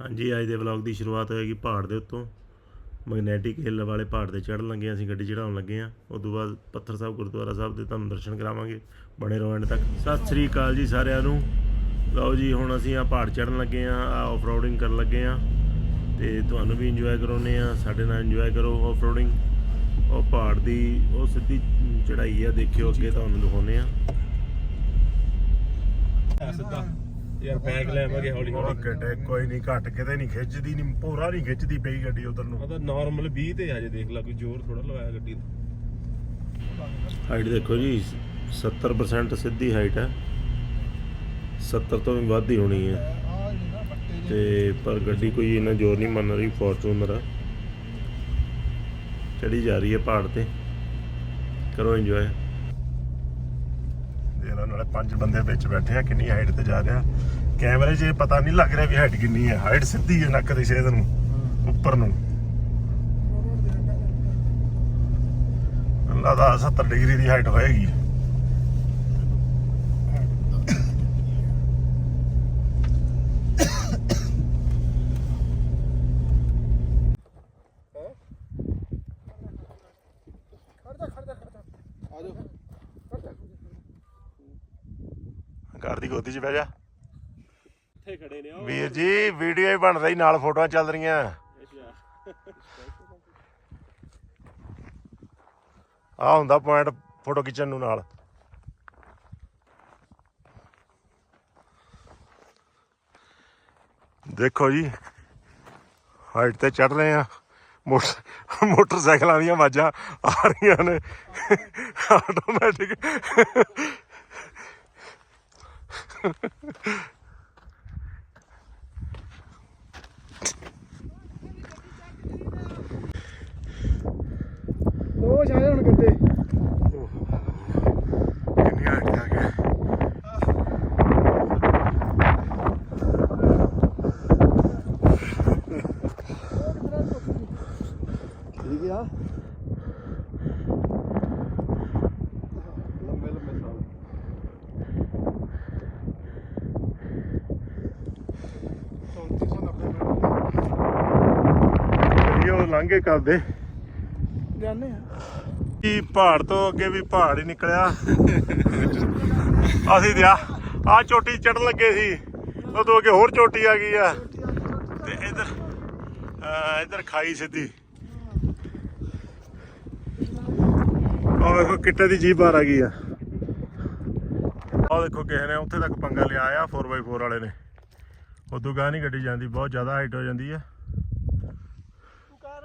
ਹਾਂਜੀ, ਅੱਜ ਦੇ ਵਲੌਗ ਦੀ ਸ਼ੁਰੂਆਤ ਹੋਏਗੀ ਪਹਾੜ ਦੇ ਉੱਤੋਂ। ਮੈਗਨੈਟਿਕ ਹਿੱਲ ਵਾਲੇ ਪਹਾੜ ਤੇ ਚੜ੍ਹਨ ਲੱਗੇ ਹਾਂ ਅਸੀਂ, ਗੱਡੀ ਚੜਾਉਣ ਲੱਗੇ ਹਾਂ। ਉਸ ਤੋਂ ਬਾਅਦ ਪੱਥਰ ਸਾਹਿਬ, ਗੁਰਦੁਆਰਾ ਸਾਹਿਬ ਦੇ ਤੁਹਾਨੂੰ ਦਰਸ਼ਨ ਕਰਾਵਾਂਗੇ, ਬਣੇ ਰਹੋ ਐਂਡ ਤੱਕ। ਸਤਿ ਸ੍ਰੀ ਅਕਾਲ ਜੀ ਸਾਰਿਆਂ ਨੂੰ। ਲਓ ਜੀ, ਹੁਣ ਅਸੀਂ ਆ ਪਹਾੜ ਚੜ੍ਹਨ ਲੱਗੇ ਹਾਂ ਆ ਆਫਰੋਡਿੰਗ ਕਰਨ ਲੱਗੇ ਹਾਂ। ਤੇ ਤੁਹਾਨੂੰ ਵੀ ਇੰਜੋਏ ਕਰਾਉਨੇ ਆ ਸਾਡੇ ਨਾਲ ਇੰਜੋਏ ਕਰੋ ਆਫਰੋਡਿੰਗ ਉਹ ਪਹਾੜ ਦੀ, ਉਹ ਸਿੱਧੀ ਚੜ੍ਹਾਈ ਆ, ਦੇਖਿਓ ਅੱਗੇ ਤੁਹਾਨੂੰ ਦਿਖਾਉਨੇ ਆ ਸਿੱਧਾ। ਯਾਰ ਬੈਗ ਲੈ ਆਵਾਂਗੇ ਹੌਲੀ ਹੌਲੀ। ਘਟੇ ਕੋਈ ਨਹੀਂ ਘਟ ਕਿਤੇ ਨਹੀਂ ਖਿੱਚਦੀ ਨਹੀਂ ਪੂਰਾ ਨਹੀਂ ਖਿੱਚਦੀ ਪਈ ਗੱਡੀ ਉਧਰ ਨੂੰ। ਉਹਦਾ ਨਾਰਮਲ 20 ਤੇ ਆ ਜੇ ਦੇਖ ਲੈ ਕੋਈ ਜ਼ੋਰ ਥੋੜਾ ਲਵਾਇਆ ਗੱਡੀ ਦਾ। ਹਾਈਟ ਦੇਖੋ ਜੀ 70% ਸਿੱਧੀ ਹਾਈਟ ਹੈ। 70 ਤੋਂ ਵੀ ਵੱਧ ਹੀ ਹੋਣੀ ਹੈ। ਤੇ ਪਰ ਗੱਡੀ ਕੋਈ ਇੰਨਾ ਜ਼ੋਰ ਨਹੀਂ ਮੰਨ ਰਹੀ ਫੋਰਚੂਨਰ ਚੜੀ ਜਾ ਰਹੀ ਹੈ ਪਹਾੜ ਤੇ। ਕਰੋ ਇੰਜੋਏ ਇਹਨਾਂ ਨਾਲੇ ਪੰਜ ਬੰਦੇ ਵਿੱਚ ਬੈਠੇ ਆ, ਕਿੰਨੀ ਹਾਈਟ ਤੇ ਜਾ ਰਿਹਾ ਕੈਮਰੇ 'ਚ ਇਹ ਪਤਾ ਨਹੀਂ ਲੱਗ ਰਿਹਾ ਵੀ ਹਾਈਟ ਕਿੰਨੀ ਹੈ ਹਾਈਟ ਸਿੱਧੀ ਹੈ ਨੱਕ ਦੀ ਸੇਧ ਨੂੰ, ਉੱਪਰ ਨੂੰ। ਅੱਲਾ ਦਾ 70 ਡਿਗਰੀ ਦੀ ਹਾਈਟ ਹੋਏਗੀ। ਘਰ ਦੀ ਗੋਦੀ 'ਚ ਬਹਿ ਜਾ। ਇੱਥੇ ਖੜੇ ਨੇ ਵੀਰ ਜੀ ਵੀਡੀਓ ਹੀ ਬਣ ਰਹੀ ਨਾਲ ਫੋਟੋਆਂ ਚੱਲ ਰਹੀਆਂ। ਆ ਹੁੰਦਾ ਪੁਆਇੰਟ ਫੋਟੋ ਖਿੱਚਣ ਨੂੰ ਨਾਲ। ਦੇਖੋ ਜੀ ਹਾਈਟ ਤੇ ਚੜ ਰਹੇ ਆ। ਮੋਟਰ ਮੋਟਰਸਾਈਕਲਾਂ ਦੀਆਂ ਆਵਾਜ਼ਾਂ ਆ ਰਹੀਆਂ ਨੇ। ਆਟੋਮੈਟਿਕ ਲੋ ਸ਼ਾਇਦ ਹੁਣ ਕਿੱਥੇ ਕਿੰਨੀ ਹਾਈਟ ਤੇ ਆ ਗਿਆ ਠੀਕ ਆ ਲਾਂਘੇ ਕਰਦੇ। ਜਾਣੇ ਆ। ਕੀ ਪਹਾੜ ਤੋਂ ਅੱਗੇ ਵੀ ਪਹਾੜ ਹੀ ਨਿਕਲਿਆ? ਅਸੀਂ ਤੇ ਆ ਆ ਚੋਟੀ ਚੜਨ ਲੱਗੇ ਸੀ। ਉਦੋਂ ਅੱਗੇ ਹੋਰ ਚੋਟੀ ਆ ਗਈ ਆ। ਤੇ ਇਧਰ ਇਧਰ ਖਾਈ ਸਿੱਧੀ। ਉਹ ਵੇਖੋ ਕਿੱਟੇ ਦੀ ਜੀਪ ਬਾਹਰ ਆ ਗਈ ਆ। ਉਹ ਦੇਖੋ ਕਿਸੇ ਨੇ ਉੱਥੇ ਤੱਕ ਪੰਗਾ ਲਿਆ ਆ 4x4 ਵਾਲੇ ਨੇ। ਉਦੋਂ ਗਾਂ ਨਹੀਂ ਗੱਡੀ ਜਾਂਦੀ ਬਹੁਤ ਜ਼ਿਆਦਾ ਹਾਈਟ ਹੋ ਜਾਂਦੀ ਆ ਤੂੰ ਕਰ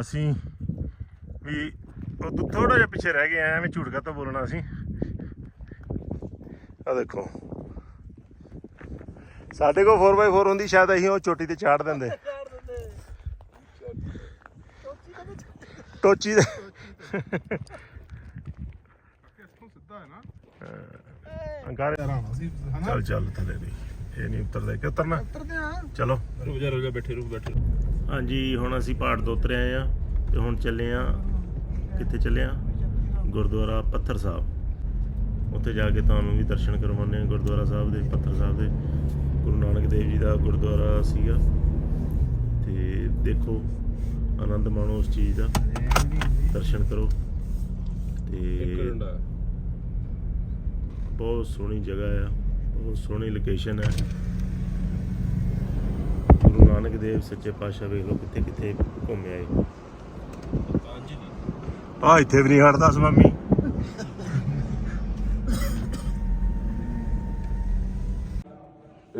ਅਸੀਂ ਵੀ ਉਹ ਥੋੜਾ ਜਿਹਾ ਪਿੱਛੇ ਰਹਿ ਗਏ ਆ, ਐਵੇਂ ਝੂਠ ਕਾ ਬੋਲਣਾ ਅਸੀਂ। ਆ ਦੇਖੋ। ਸਾਡੇ ਕੋਲ 4x4 ਹੁੰਦੀ ਸ਼ਾਇਦ ਅਸੀਂ ਉਹ ਚੋਟੀ ਤੇ ਚਾੜ ਦਿੰਦੇ। ਟੋਚੀ ਦੇ ਸਿੱਧਾ ਹੈ। ਨਾ ਅੰਗਾਰੇ ਆਰਾਮ ਅਸੀਂ ਹਨਾ? ਚੱਲ ਚੱਲ ਥੱਲੇ ਦੀ ਇਹ ਨਹੀਂ ਉਤਰਦਾ ਕਿ ਉਤਰਨਾ? ਉਤਰਦੇ ਆ। ਚਲੋ। ਰੁਕ ਜਾ ਰੁਕ ਜਾ ਬੈਠੇ ਰੁਕ ਬੈਠੇ ਹਾਂਜੀ ਹੁਣ ਅਸੀਂ ਪਹਾੜ ਤੋਂ ਉਤਰੇ ਆਏ ਆ ਤੇ ਹੁਣ ਚੱਲੇ ਆ ਕਿੱਥੇ ਚੱਲੇ ਆ ਗੁਰਦੁਆਰਾ ਪੱਥਰ ਸਾਹਿਬ। ਉੱਥੇ ਜਾ ਕੇ ਤੁਹਾਨੂੰ ਵੀ ਦਰਸ਼ਨ ਕਰਵਾਉਣੇ ਆ ਗੁਰਦੁਆਰਾ ਸਾਹਿਬ ਦੇ ਪੱਥਰ ਸਾਹਿਬ ਦੇ। ਗੁਰੂ ਨਾਨਕ ਦੇਵ ਜੀ ਦਾ ਗੁਰਦੁਆਰਾ ਸੀਗਾ। ਤੇ ਦੇਖੋ ਆਨੰਦ ਮਾਣੋ ਉਸ ਚੀਜ਼ ਦਾ। ਦਰਸ਼ਨ ਕਰੋ। ਤੇ ਬਹੁਤ ਸੋਹਣੀ ਜਗ੍ਹਾ ਆ ਬਹੁਤ ਸੋਹਣੀ ਲੋਕੇਸ਼ਨ ਹੈ ਨਾਨਕ ਦੇਵ ਸੱਚੇ ਪਾਤਸ਼ਾਹ ਵੇਖ ਲਓ ਕਿੱਥੇ ਕਿੱਥੇ ਘੁੰਮੇ ਆਏ। ਆ ਇੱਥੇ ਵੀ ਨਹੀਂ ਹਟਦਾ ਸਵਾਮੀ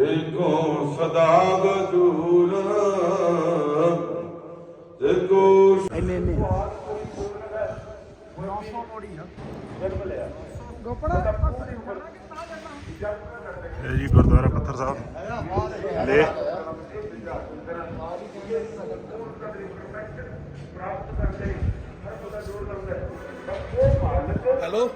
ਏਕੋ ਸਦਾ ਬਦੂਰ ਏਕੋ ਇੰਨੇ ਇੰਨੇ। ਗੋਪੜਾ ਇਹ ਜੀ ਗੁਰਦੁਆਰਾ ਪੱਥਰ ਸਾਹਿਬ। ਲੈ ਹੈਲੋ।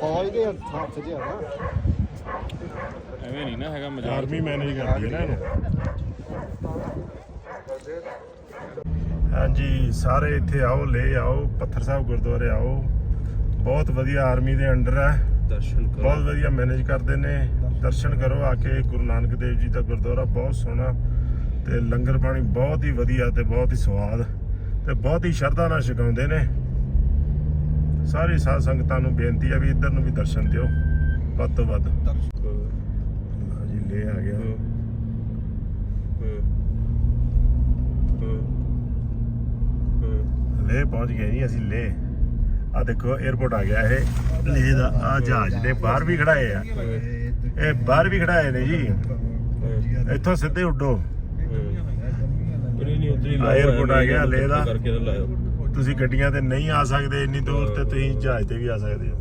ਫੌਜ ਦੇ ਹੱਥ 'ਚ ਆ ਨਾ। ਐਵੇਂ ਨਹੀਂ ਨਾ ਹੈਗਾ ਮਜ਼ਾਕ। ਆਰਮੀ ਮੈਨੇਜ ਕਰਦੀ ਹੈ ਨਾ ਇਹਨੂੰ। ਹਾਂਜੀ ਸਾਰੇ ਇੱਥੇ ਆਓ ਲੈ ਆਓ ਪੱਥਰ ਸਾਹਿਬ ਗੁਰਦੁਆਰੇ ਆਓ। ਬਹੁਤ ਵਧੀਆ ਆਰਮੀ ਦੇ ਅੰਡਰ ਹੈ। ਦਰਸ਼ਨ ਬਹੁਤ ਵਧੀਆ ਮੈਨੇਜ ਕਰਦੇ ਨੇ। ਦਰਸ਼ਨ ਕਰੋ ਆ ਕੇ ਗੁਰੂ ਨਾਨਕ ਦੇਵ ਜੀ ਦਾ ਗੁਰਦੁਆਰਾ ਬਹੁਤ ਸੋਹਣਾ ਤੇ ਲੰਗਰ ਪਾਣੀ ਬਹੁਤ ਹੀ ਵਧੀਆ ਤੇ ਬਹੁਤ ਹੀ ਸਵਾਦ ਤੇ ਬਹੁਤ ਹੀ ਸ਼ਰਧਾ ਨਾਲ ਛਕਾਉਂਦੇ ਨੇ। ਸਾਰੀ ਸਾਧ ਸੰਗਤਾਂ ਨੂੰ ਬੇਨਤੀ ਹੈ ਵੀ ਇੱਧਰ ਨੂੰ ਵੀ ਦਰਸ਼ਨ ਦਿਓ। ਵੱਧ ਤੋਂ ਵੱਧ। ਥੱਲੇ ਆ ਗਿਆ ਲੇ ਪਹੁੰਚ ਗਏ ਜੀ ਅਸੀਂ ਲੇ। ਆ ਦੇਖੋ 에어ਪੋਰਟ ਆ ਗਿਆ ਇਹ। ਲੇ ਦਾ ਆ ਜਹਾਜ਼ ਨੇ ਬਾਹਰ ਵੀ ਖੜਾਏ ਆ। ਇਹ ਬਾਹਰ ਵੀ ਖੜਾਏ ਨੇ ਜੀ। ਇੱਥੋਂ ਸਿੱਧੇ ਉੱਡੋ। 에어ਪੋਰਟ ਆ ਗਿਆ ਲੇ ਦਾ। ਤੁਸੀਂ ਗੱਡੀਆਂ ਤੇ ਨਹੀਂ ਆ ਸਕਦੇ ਇੰਨੀ ਦੂਰ ਤੇ ਤੁਸੀਂ ਜਹਾਜ਼ ਤੇ ਵੀ ਆ ਸਕਦੇ ਹੋ।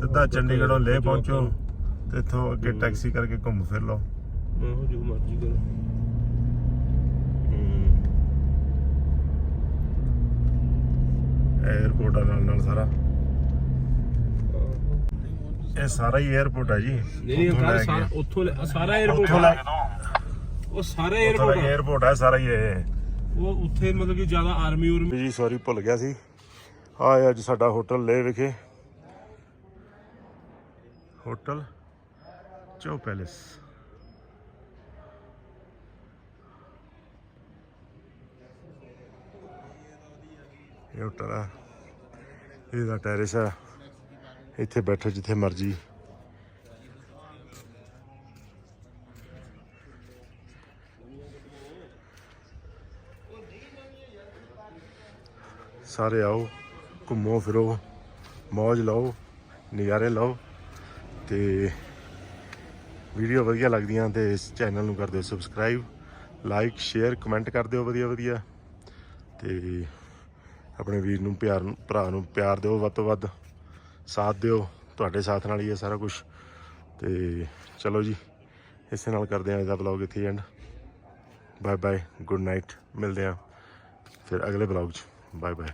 ਸਿੱਧਾ ਚੰਡੀਗੜ੍ਹੋਂ ਲੇ ਪਹੁੰਚੋ। ਤੇ ਇੱਥੋਂ ਅੱਗੇ ਟੈਕਸੀ ਕਰਕੇ ਘੁੰਮ ਫਿਰ ਲਓ। ਜੋ ਮਰਜ਼ੀ ਕਰੋ। 에어ਪੋਰਟ ਆ ਨਾਲ ਨਾਲ ਸਾਰਾ। ਇਹ ਸਾਰਾ ਹੀ 에어ਪੋਰਟ ਆ ਜੀ। ਨਹੀਂ ਉੱਥੋਂ ਲੈ ਉੱਥੋਂ ਲੈ- ਸਾਰਾ ਏਅਰਪੋਰਟ ਉਹ ਸਾਰਾ ਏਅਰਪੋਰਟ ਆ। ਸਾਰਾ ਹੀ ਇਹ। ਉਹ ਉੱਥੇ ਮਤਲਬ ਕਿ ਜ਼ਿਆਦਾ ਆਰਮੀ ਉਰਮੀ ਜੀ ਸੌਰੀ ਭੁੱਲ ਗਿਆ ਸੀ। ਆ ਅੱਜ ਸਾਡਾ ਹੋਟਲ ਲੈ ਵਿਖੇ। ਹੋਟਲ ਚੋ ਪੈਲੇਸ ਇਹ ਹੋਟਲ ਆ। ਇਹਦਾ ਟੈਰੇਸ ਆ। ਇੱਥੇ ਬੈਠੋ ਜਿੱਥੇ ਮਰਜ਼ੀ। ਸਾਰੇ ਆਓ, ਘੁੰਮੋ ਫਿਰੋ ਮौज ਲਓ, ਨਜ਼ਾਰੇ ਲਓ ਤੇ ਵੀਡੀਓ ਵਧੀਆ ਲੱਗਦੀਆਂ ਤੇ ਇਸ ਚੈਨਲ ਨੂੰ ਕਰ ਦਿਓ ਸਬਸਕ੍ਰਾਈਬ ਲਾਈਕ ਸ਼ੇਅਰ ਕਮੈਂਟ ਕਰ ਦਿਓ ਵਧੀਆ ਵਧੀਆ। ਤੇ ਆਪਣੇ ਵੀਰ ਨੂੰ, ਪਿਆਰ ਭਰਾ ਨੂੰ ਪਿਆਰ ਦਿਓ ਵੱਧ ਤੋਂ ਵੱਧ, ਸਾਥ ਦਿਓ, ਤੁਹਾਡੇ ਸਾਥ ਨਾਲ ਹੀ ਹੈ ਸਾਰਾ ਕੁਝ ਤੇ ਚਲੋ ਜੀ, ਇਸੇ ਨਾਲ ਕਰਦੇ ਹਾਂ ਇਹਦਾ ਵਲੌਗ ਇੱਥੇ and bye bye good night ਮਿਲਦੇ ਹਾਂ ਫਿਰ ਅਗਲੇ ਵਲੌਗ 'ਚ। Bye bye